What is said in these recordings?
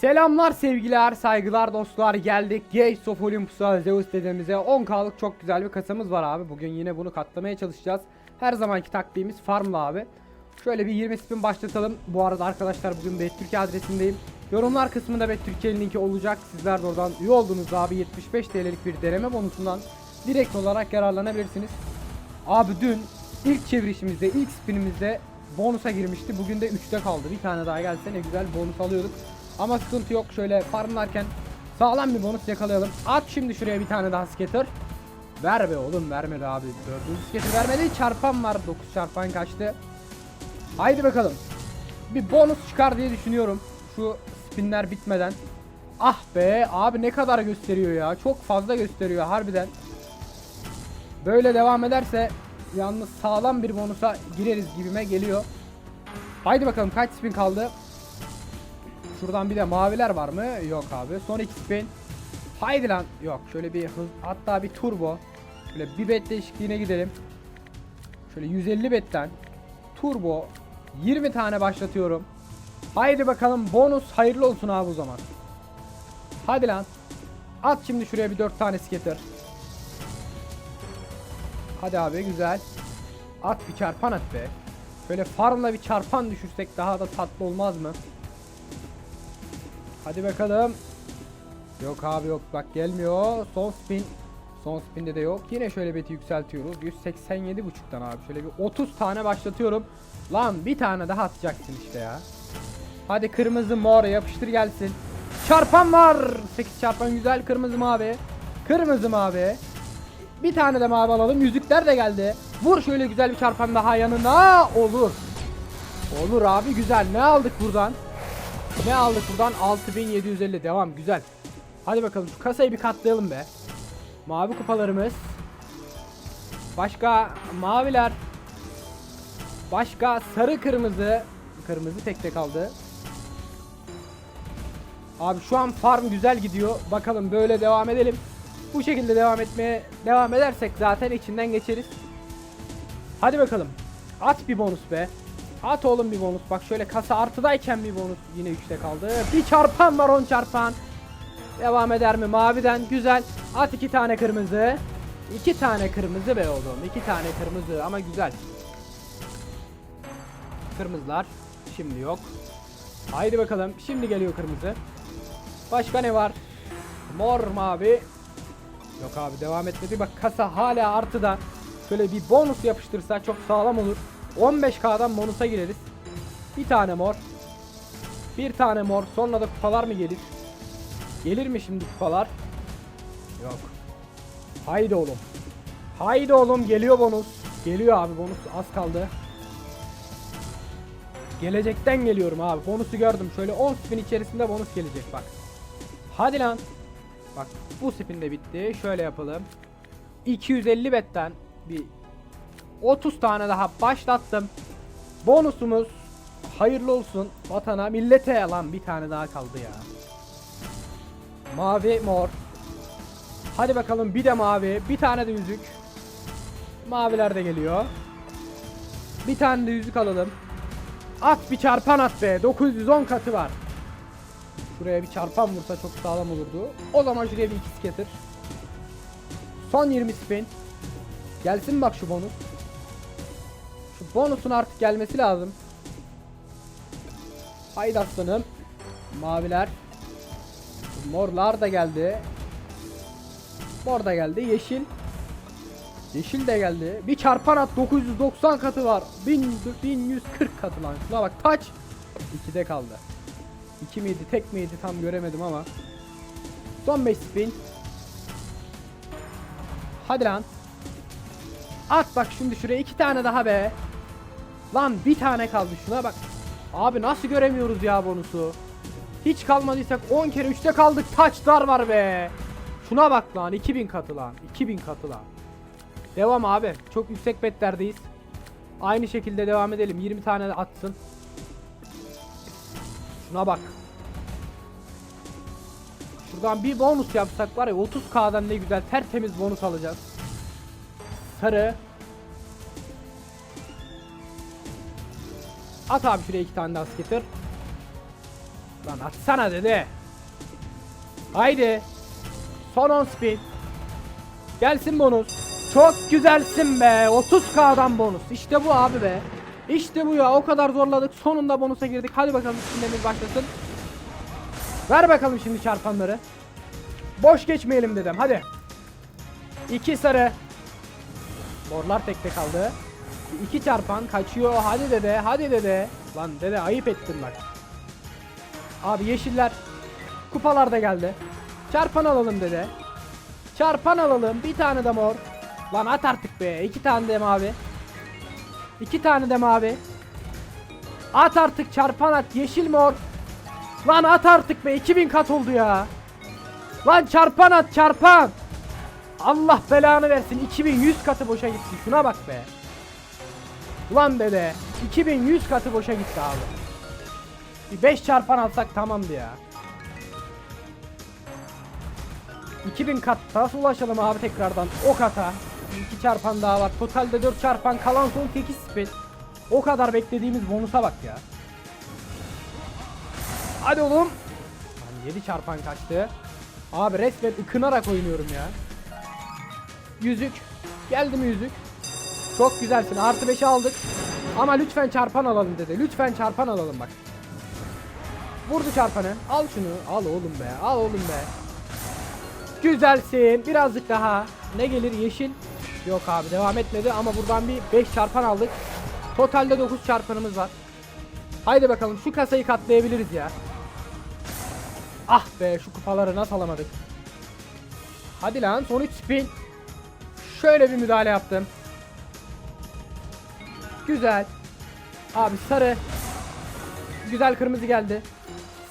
Selamlar sevgiler, saygılar dostlar geldik. Gates of Olympus'a Zeus dediğimize 10k'lık çok güzel bir kasamız var abi. Bugün yine bunu katlamaya çalışacağız. Her zamanki taktiğimiz farmla abi. Şöyle bir 20 spin başlatalım. Bu arada arkadaşlar bugün BetTürkiye adresindeyim. Yorumlar kısmında BetTürkiye'nin linki olacak. Sizler de oradan üye olduğunuzda abi 75 TL'lik bir deneme bonusundan direkt olarak yararlanabilirsiniz. Abi dün ilk çevirişimizde, ilk spinimizde bonusa girmişti. Bugün de 3'te kaldı. Bir tane daha gelse ne güzel bonus alıyorduk. Ama sıkıntı yok. Şöyle farmlarken sağlam bir bonus yakalayalım. At şimdi şuraya bir tane daha skater. Ver be oğlum vermedi abi. Dördüncü skater vermedi. Çarpan var. 9 çarpan kaçtı. Haydi bakalım. Bir bonus çıkar diye düşünüyorum. Şu spinler bitmeden. Ah be abi ne kadar gösteriyor ya. Çok fazla gösteriyor harbiden. Böyle devam ederse yalnız sağlam bir bonusa gireriz gibime geliyor. Haydi bakalım kaç spin kaldı? Şuradan bir de maviler var mı? Yok abi. Son iki spin. Haydi lan. Yok şöyle bir hız hatta bir turbo. Şöyle bir bet değişikliğine gidelim. Şöyle 150 betten turbo 20 tane başlatıyorum. Haydi bakalım bonus hayırlı olsun abi o zaman. Hadi lan. At şimdi şuraya bir 4 tane skater. Hadi abi güzel. At bir çarpan at be. Şöyle farmla bir çarpan düşürsek daha da tatlı olmaz mı? Hadi bakalım. Yok abi yok bak gelmiyor. Son spin. Son spinde de yok. Yine şöyle beti yükseltiyoruz. 187.5'tan abi. Şöyle bir 30 tane başlatıyorum. Lan bir tane daha atacaksın işte ya. Hadi kırmızı mor yapıştır gelsin. Çarpan var. 8 çarpan güzel. Kırmızı mavi. Kırmızı mavi. Bir tane de mavi alalım. Yüzükler de geldi. Vur şöyle güzel bir çarpan daha yanına. Olur. Olur abi güzel. Ne aldık buradan? Ne aldık buradan? 6750 devam güzel. Hadi bakalım şu kasayı bir katlayalım be. Mavi kupalarımız. Başka maviler. Başka sarı kırmızı. Kırmızı tek tek kaldı. Abi şu an farm güzel gidiyor. Bakalım böyle devam edelim. Bu şekilde devam etmeye devam edersek zaten içinden geçeriz. Hadi bakalım. At bir bonus be. At oğlum bir bonus. Bak şöyle kasa artıdayken bir bonus yine 3'te kaldı. Bir çarpan var 10 çarpan. Devam eder mi? Maviden güzel. At iki tane kırmızı. İki tane kırmızı be oğlum. iki tane kırmızı ama güzel. Kırmızılar. Şimdi yok. Haydi bakalım. Şimdi geliyor kırmızı. Başka ne var? Mor mavi. Yok abi devam etmedi. Bak kasa hala artıda. Şöyle bir bonus yapıştırsa çok sağlam olur. 15k'dan bonusa gireriz. Bir tane mor. Bir tane mor. Sonra da kupalar mı gelir? Gelir mi şimdi kupalar? Yok. Haydi oğlum. Haydi oğlum geliyor bonus. Geliyor abi bonus az kaldı. Gelecekten geliyorum abi. Bonusu gördüm. Şöyle 10 spin içerisinde bonus gelecek bak. Hadi lan. Bak bu spin de bitti. Şöyle yapalım. 250 betten bir 30 tane daha başlattım. Bonusumuz hayırlı olsun vatana millete lan bir tane daha kaldı ya. Mavi mor. Hadi bakalım bir de mavi bir tane de yüzük. Maviler de geliyor. Bir tane de yüzük alalım. At bir çarpan at be 910 katı var. Şuraya bir çarpan vursa çok sağlam olurdu. O zaman şuraya bir iki skater. Son 20 spin. Gelsin bak şu bonus. Bonusun artık gelmesi lazım. Haydi aslanım. Maviler. Morlar da geldi. Mor da geldi. Yeşil. Yeşil de geldi. Bir çarpan at 990 katı var. 1000, 1140 katı lan. Şuna bak taç. 2'de kaldı. 2 miydi tek miydi tam göremedim ama. Son 5 spin. Hadi lan. At bak şimdi şuraya iki tane daha be. Lan bir tane kaldı şuna bak. Abi nasıl göremiyoruz ya bonusu. Hiç kalmadıysak 10 kere 3'te kaldık. Taçlar var be. Şuna bak lan 2000 katı lan. 2000 katı lan. Devam abi. Çok yüksek betlerdeyiz. Aynı şekilde devam edelim. 20 tane de atsın. Şuna bak. Şuradan bir bonus yapsak var ya 30k'dan ne güzel tertemiz bonus alacağız. Sarı. At abi şuraya iki tane daha skater. Lan atsana dede. Haydi. Son 10 spin. Gelsin bonus. Çok güzelsin be. 30k'dan bonus. İşte bu abi be. İşte bu ya. O kadar zorladık. Sonunda bonusa girdik. Hadi bakalım spinlerimiz başlasın. Ver bakalım şimdi çarpanları. Boş geçmeyelim dedim. Hadi. İki sarı. Morlar tekte kaldı. İki çarpan kaçıyor. Hadi dede. Hadi dede. Lan dede ayıp ettin bak. Abi yeşiller. Kupalar da geldi. Çarpan alalım dede. Çarpan alalım. Bir tane de mor. Lan at artık be. İki tane de mavi. İki tane de mavi. At artık çarpan at. Yeşil mor. Lan at artık be. 2000 kat oldu ya. Lan çarpan at çarpan. Allah belanı versin. 2100 katı boşa gitti. Şuna bak be. Ulan dede. 2100 katı boşa gitti abi. Bir 5 çarpan alsak tamamdı ya. 2000 kat nasıl ulaşalım abi tekrardan o kata. 2 çarpan daha var. Totalde 4 çarpan kalan son 8 spin. O kadar beklediğimiz bonusa bak ya. Hadi oğlum. Lan 7 çarpan kaçtı. Abi resmen ıkınarak oynuyorum ya. Yüzük. Geldi mi yüzük? Çok güzelsin. Artı 5'i aldık. Ama lütfen çarpan alalım dedi. Lütfen çarpan alalım bak. Vurdu çarpanı. Al şunu. Al oğlum be. Al oğlum be. Güzelsin. Birazcık daha. Ne gelir? Yeşil. Yok abi devam etmedi ama buradan bir 5 çarpan aldık. Totalde 9 çarpanımız var. Haydi bakalım şu kasayı katlayabiliriz ya. Ah be şu kupaları nasıl alamadık. Hadi lan son 3 spin. Şöyle bir müdahale yaptım. Güzel. Abi sarı. Güzel kırmızı geldi.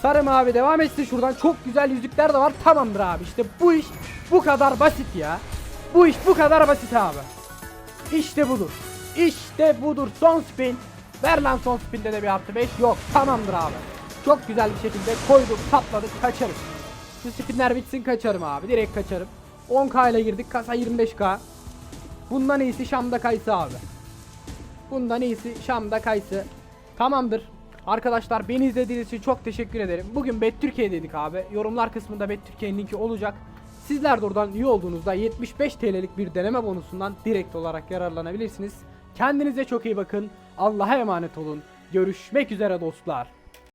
Sarı mavi devam etsin şuradan. Çok güzel yüzükler de var. Tamamdır abi. İşte bu iş bu kadar basit ya. Bu iş bu kadar basit abi. İşte budur. İşte budur. Son spin. Ver lan son spinde de bir artı 5. Yok. Tamamdır abi. Çok güzel bir şekilde koyduk, sapladık, kaçarız. Şu spinler bitsin kaçarım abi. Direkt kaçarım. 10k ile girdik. Kasa 25k. Bundan iyisi Şam'da kayısı abi. Bundan iyisi Şam'da kayısı. Tamamdır. Arkadaşlar beni izlediğiniz için çok teşekkür ederim. Bugün Bet Türkiye dedik abi. Yorumlar kısmında Bet Türkiye'nin linki olacak. Sizler de oradan üye olduğunuzda 75 TL'lik bir deneme bonusundan direkt olarak yararlanabilirsiniz. Kendinize çok iyi bakın. Allah'a emanet olun. Görüşmek üzere dostlar.